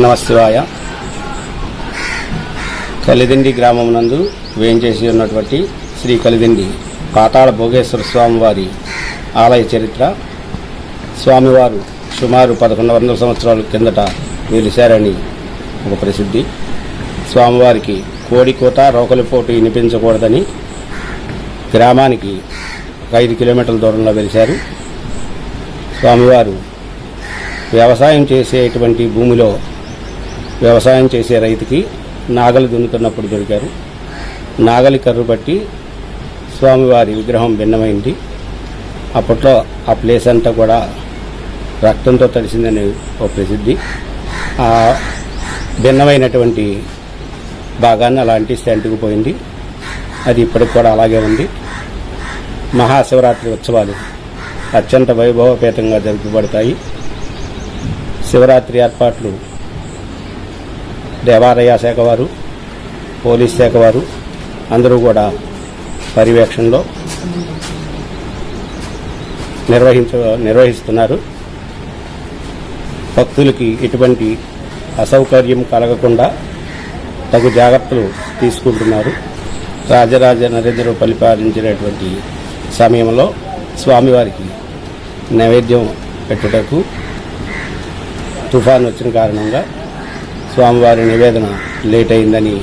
నమశివాయ. కలిదిండి గ్రామం నందు వేయించేసి ఉన్నటువంటి శ్రీ కలిదిండి పాతాళ భోగేశ్వర స్వామివారి ఆలయ చరిత్ర. స్వామివారు సుమారు పదకొండు వందల సంవత్సరాల కిందట వెలిశారని ఒక ప్రసిద్ధి. స్వామివారికి కోడికోత రోకలిపోటు వినిపించకూడదని గ్రామానికి ఒక ఐదు కిలోమీటర్ల దూరంలో వెలిశారు. స్వామివారు వ్యవసాయం చేసేటువంటి భూమిలో వ్యవసాయం చేసే రైతుకి నాగలి దున్నుతున్నప్పుడు దొరికారు. నాగలి కర్రు బట్టి స్వామివారి విగ్రహం భిన్నమైంది. అప్పట్లో ఆ ప్లేస్ అంతా కూడా రక్తంతో తడిసిందని ఒక ప్రసిద్ధి. ఆ భిన్నమైనటువంటి భాగాన్ని అలా అంటిస్తే అంటుకుపోయింది అది ఇప్పటికి కూడా అలాగే ఉంది. మహాశివరాత్రి ఉత్సవాలు అత్యంత వైభవపేతంగా జరుపబడతాయి. శివరాత్రి ఏర్పాట్లు దేవాలయ శాఖ వారు పోలీస్ శాఖ వారు అందరూ కూడా పర్యవేక్షణలో నిర్వహించ నిర్వహిస్తున్నారు. భక్తులకి ఎటువంటి అసౌకర్యం కలగకుండా తగు జాగ్రత్తలు తీసుకుంటున్నారు. రాజరాజ నరేంద్ర పరిపాలించినటువంటి సమయంలో స్వామివారికి నైవేద్యం పెట్టుటకు తుఫాన్ వచ్చిన కారణంగా స్వామివారి నివేదన లేట్ అయిందని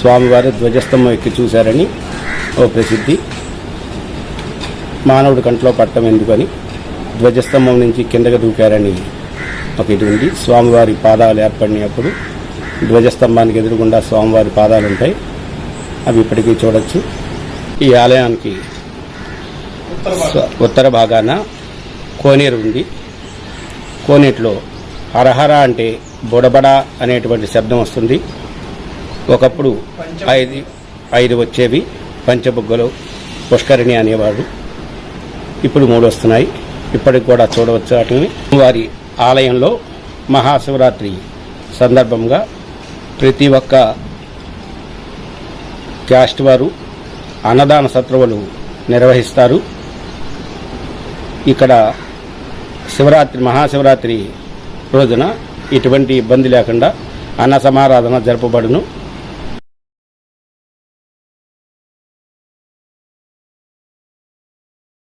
స్వామివారి ధ్వజస్తంభం ఎక్కి చూశారని ఓ ప్రసిద్ధి. మానవుడి కంట్లో పట్టం ఎందుకని ధ్వజస్తంభం నుంచి కిందకి దూకారని ఒక ఇది ఉంది. స్వామివారి పాదాలు ఏర్పడినప్పుడు ధ్వజస్తంభానికి ఎదురుగుండా స్వామివారి పాదాలు ఉంటాయి. అవి ఇప్పటికీ చూడొచ్చు. ఈ ఆలయానికి ఉత్తర భాగాన కోనేరు ఉంది. కోనేటిలో హరహర అంటే బుడబడ అనేటువంటి శబ్దం వస్తుంది. ఒకప్పుడు ఐదు ఐదు వచ్చేవి. పంచబుగ్గలు పుష్కరిణి అనేవాడు ఇప్పుడు మూడు వస్తున్నాయి. ఇప్పటికి కూడా చూడవచ్చు వాటిని. వారి ఆలయంలో మహాశివరాత్రి సందర్భంగా ప్రతి ఒక్క క్యాస్ట్ వారు అన్నదాన సత్రువులు నిర్వహిస్తారు. ఇక్కడ శివరాత్రి మహాశివరాత్రి రోజున ఎటువంటి ఇబ్బంది లేకుండా అన్న సమారాధన జరపబడును.